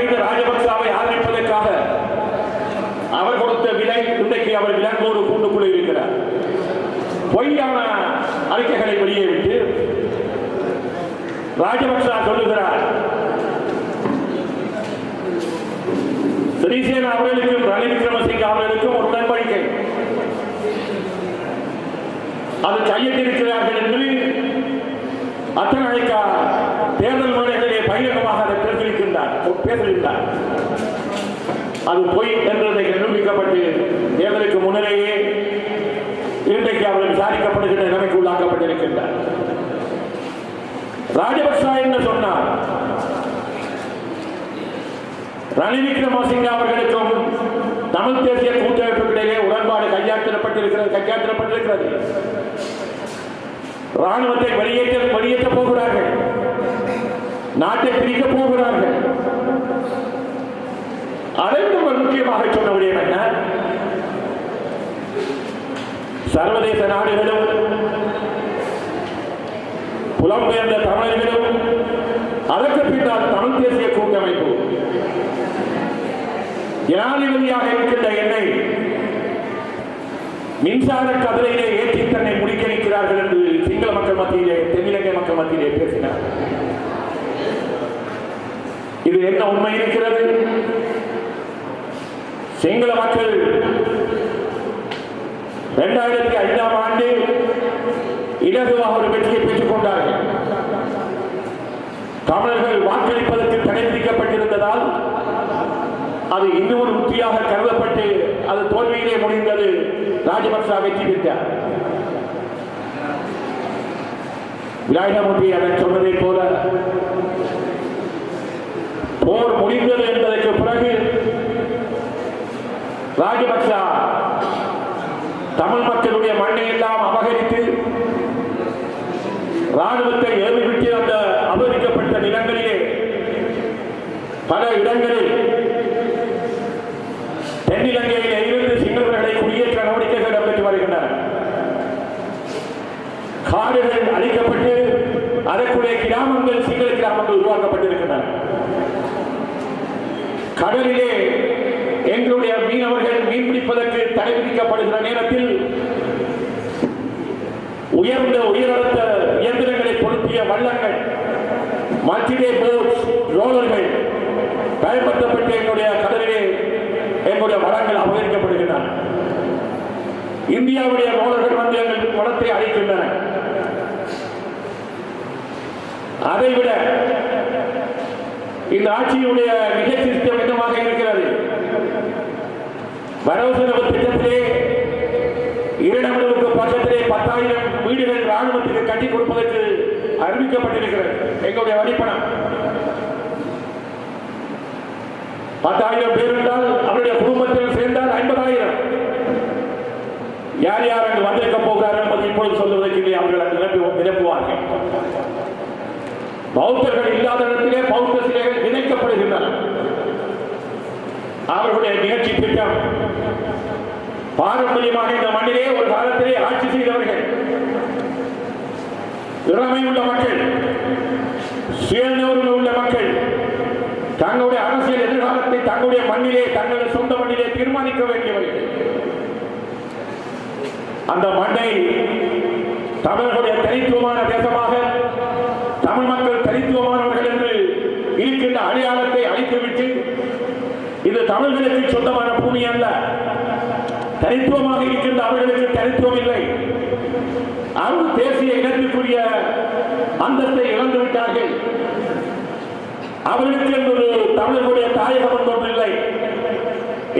மகிந்த ராஜபக்சாவை ஆதரிப்பதற்காக அவர் கொடுத்த விலை இன்றைக்கு அவர் விலங்கோடு கூண்டுக்குள்ளே இருக்கிறார். பொய்யான அறிக்கைகளை வெளியே விட்டு ராஜபக்சா சொல்லுகிறார். சிறிசேன அவர்களுக்கும் ரணில் விக்ரமசிங்க அவர்களுக்கும் ஒரு உடன்படிக்கை அது கையெழுத்திருக்கிறார்கள் என்று அத்தனாய்க்கா பேசியிருந்தார் அது பொய் என்றதை நிரூபிக்கப்பட்டு தேர்தலுக்கு முன்னரேயே இன்றைக்கு அவர் விசாரிக்கப்படுகின்ற நிலைமைக்கு உள்ளாக்கப்பட்டிருக்கின்றார். ராஜபக்சா என்ன சொன்னார். ரணில் விக்ரமசிங்க அவர்களுக்கும் தமிழ் தேசிய கூட்டமைப்புகளிடையே உடன்பாடு கையாற்றப்பட்டிருக்கிறது கையாற்றப்பட்டிருக்கிறது. ராணுவத்தை வெளியேற்ற வெளியேற்ற போகிறார்கள். நாட்டை பிரிக்க போகிறார்கள் அதை விட முக்கியமாக சொன்ன விடயம் என்ன சர்வதேச நாடுகளும் புலம்பெயர்ந்த தமிழர்களும் அதற்கு பின்னால் தமிழ் தேசிய கூட்டமைப்பு. ஜனாதிபதியாக இருக்கின்ற என்னை மின்சார கதிரையிலே ஏற்றி தன்னை முடிக்க நிற்கிறார்கள் என்று சிங்கள மக்கள் மத்தியிலே தென்னிலங்கை மக்கள் மத்தியிலே பேசினார். இது என்ன உண்மை இருக்கிறது? சிங்கள மக்கள் இரண்டாயிரத்தி ஐந்தாம் ஆண்டு இலகுவாக ஒரு வெற்றியை பெற்றுக் கொண்டார்கள். தமிழர்கள் வாக்களிப்பதற்கு தடை விதிக்கப்பட்டிருந்ததால் அது இன்னொரு உத்தியாக கருதப்பட்டு அது தோல்வியிலே முடிந்தது. ராஜபக்சா வெற்றி பெற்றார். விநாயகமூர்த்தி அதை சொன்னதை போல போர் முடிந்தது என்பதற்கு பிறகு ராஜபக்சா தமிழ் மக்களுடைய மண்ணை எல்லாம் அபகரித்து ராணுவத்தை ஏறிவிட்டு அந்த அபகரிக்கப்பட்ட நிலங்களிலே பல இடங்களில் தென்னிலங்கையிலே இருந்து சிங்களவர்களை குடியேற்ற நடவடிக்கைகள் இடம்பெற்று வருகின்றன. காடுகள் அழிக்கப்பட்டு அதற்குரிய கிராமங்கள் சிங்கள கிராமங்கள் உருவாக்கப்பட்டிருக்கின்றன. கடலிலே எங்களுடைய மீனவர்கள் மீன் பிடிப்பதற்கு தடை விதிக்கப்படுகிற நேரத்தில் உயர்ந்த உயரழுத்த இயந்திரங்களை பொருத்திய வள்ளங்கள் மல்டிடே போட்ஸ் ரோலர்கள் பயன்படுத்தப்பட்டு எங்களுடைய கடலிலே எங்களுடைய வளங்கள் அபகரிக்கப்படுகின்றன. இந்தியாவுடைய ரோலர்கள் வந்து எங்கள் வளத்தை அழைக்கின்றன. அதைவிட இந்த ஆட்சியினுடைய மிக சிஸ்டம் வரவு செலவு திட்டத்திலே இரண்டவர்களுக்கு பக்கத்திலே பத்தாயிரம் வீடுகள் ராணுவத்துக்கு கட்டி கொடுப்பதற்கு அறிவிக்கப்பட்டிருக்கிறது. எங்களுடைய வழிப்பணம் பத்தாயிரம் பேர் என்றால் அவருடைய குடும்பத்தில் சேர்ந்தால் ஐம்பதாயிரம். யார் யார் அங்கு வந்திருக்க போகிறார்கள் என்பதை இப்பொழுது சொல்லுவதற்கு இல்லை அவர்கள் அங்கு நிரப்பி நிரப்புவார்கள். பௌத்தர்கள் இல்லாத இடத்திலே பௌத்த சிலைகள் இணைக்கப்படுகின்றன. அவர்களுடைய நிகழ்ச்சி திட்டம் பாரம்பரியமாக இந்த மண்ணிலே ஒரு காலத்திலே ஆட்சி செய்தவர்கள். திறமை உள்ள மக்கள் சுயநூறு உள்ள மக்கள் தங்களுடைய அரசியல் எதிர்காலத்தை தங்களுடைய மண்ணிலே தங்களுடைய சொந்த மண்ணிலே தீர்மானிக்க வேண்டியவர்கள். அந்த மண்ணை தமிழர்களுடைய தனித்துவமான தேசமாக தமிழ் மக்கள் தனித்துவமானவர்கள் என்று இருக்கின்ற அடையாளத்தை அழித்துவிட்டு இது தமிழர்களுக்கு சொந்தமான பூமி அல்ல. தனித்துவமாக இருக்கின்ற அவர்களுக்கு தனித்துவம் இல்லை. அவர்கள் தேசிய இனத்திற்குரிய அந்தஸ்தை இழந்து விட்டார்கள். அவர்களுக்கு என்பது தமிழர்களுடைய தாயகம் ஒன்றில்லை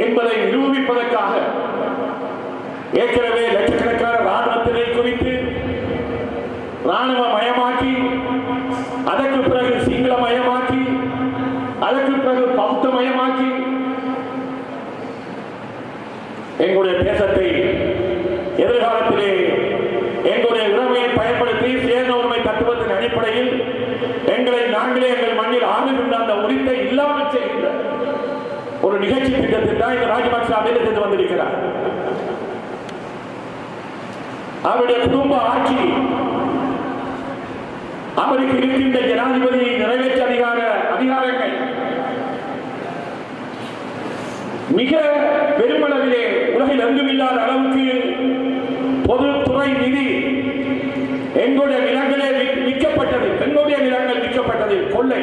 என்பதை நிரூபிப்பதற்காக ஏற்கனவே லட்சக்கணக்கான ராணுவத்தினை குவித்து ராணுவ மயமாக்கி அதற்கு பிறகு சிங்கள மயமாக்கி அதற்கு பிறகு பௌத்த மயமாக்கி எங்களுடைய தேசத்தை எங்களுடைய உரிமையை பயன்படுத்தி சேர்ந்த தத்துவத்தின் அடிப்படையில் எங்களை நாங்களே எங்கள் மண்ணில் ஆளுகின்ற அந்த உரிமை இல்லாமல் செய்கின்ற ஒரு நிகழ்ச்சி தான் இந்த ராஜபக்ச வந்திருக்கிறார். அவருடைய குடும்ப ஆட்சி அவருக்கு இருக்கின்ற ஜனாதிபதி நிறைவேற்ற அதிகார அதிகாரங்கள் மிக இல்லாத அளவுக்கு பொதுத்துறை நிதி எங்களுடைய நிலங்களே விற்கப்பட்டது எங்களுடைய நிலங்கள் விற்கப்பட்டது கொள்ளை.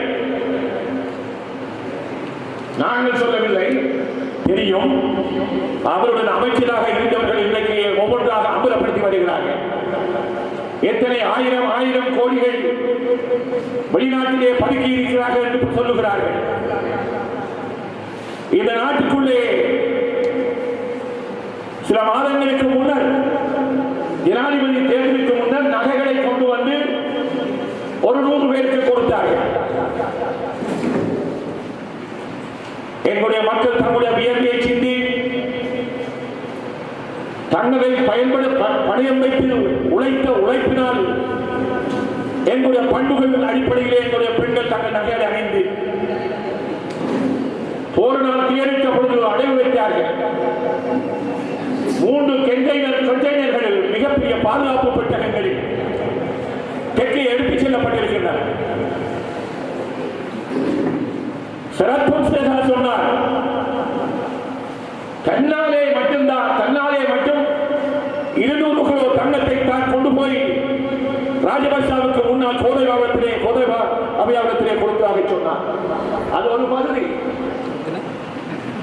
நாங்கள் சொல்லவில்லை. தெரியும். அவருடன் அமைச்சராக இருந்தவர்கள் இன்றைக்கு ஒவ்வொன்றாக அம்பலப்படுத்தி வருகிறார்கள். எத்தனை ஆயிரம் ஆயிரம் கோடிகள் வெளிநாட்டிலே பதுக்கி இருக்கிறார்கள் என்று சொல்லுகிறார்கள். இந்த நாட்டுக்குள்ளே சில மாதங்களுக்கு முன்னர் ஜனாதிபதி தேர்தலுக்கு முன்னர் நகைகளை கொண்டு வந்து ஒரு நூறு பேருக்கு கொடுத்தார்கள் என்னுடைய மக்கள் தங்களுடைய வியர்வையை சிந்தி தங்களை பயன்பட ப- வைத்து உழைத்த உழைப்பினால் எங்களுடைய பண்புகள் அடிப்படையிலே எங்களுடைய பெண்கள் தங்கள் நகைகளை அணிந்து போரினால் தீயணைத்த பொழுது அடைவு வைத்தார்கள். கண்டெய்னர்களில் பாதுகாப்பு பெட்டகங்களில் தெற்கே எடுத்துச் செல்லப்பட்டிருக்கின்றன. சரத்வம் சொன்னார் தன்னாலே மட்டும்தான் தன்னாலே மட்டும் இருநூறு கிலோ தங்கத்தை தான் கொண்டு போய் ராஜபக்சாவுக்கு முன்னால் கோதை கோதைபாவத்திலே கோதை அபியாவத்திலே கொடுத்ததாக சொன்னார். அது ஒரு மாதிரி.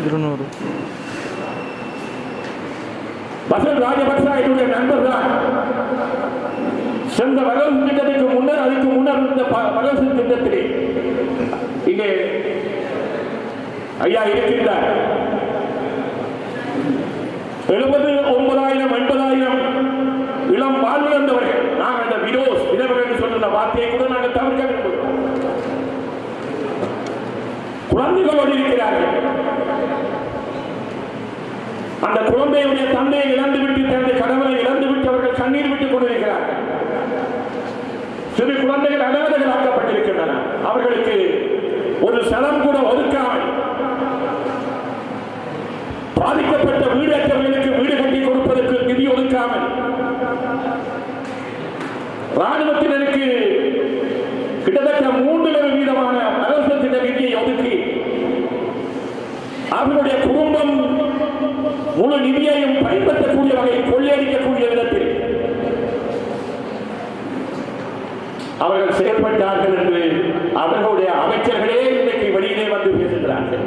இருநூறு. பசல் ராஜபக்சா என்னுடைய நண்பர் தான் சென்ற வரவு திட்டத்திற்கு முன்னர் அதுக்கு முன்னர் இருந்த ப- திட்டத்திலே இங்கே ஐயா இருக்கின்றார். அந்த குழந்தையுடைய தந்தையை இழந்து விட்டு தனது கணவனை இழந்து விட்டு அவர்கள் கண்ணீர் விட்டுக் கொண்டிருக்கிறார்கள் சிறு குழந்தைகள் அனாதைகள் ஆக்கப்பட்டிருக்கின்றன அவர்களுக்கு ஒரு செலம் கூட ஒதுக்காமல் பாதிக்கப்பட்ட வீடற்றவர்களுக்கு வீடு கட்டி கொடுப்பதற்கு நிதி ஒதுக்காமல் ராணுவத்தினருக்கு கிட்டத்தட்ட மூன்று வீதமான அரசு திட்ட நிதியை ஒதுக்கி அவர்களுடைய குடும்பம் அவர்கள் செயல்பட்டார்கள் என்று அவர்களுடைய அமைச்சர்களே இன்றைக்கு வெளியிலே வந்து பேசுகிறார்கள்.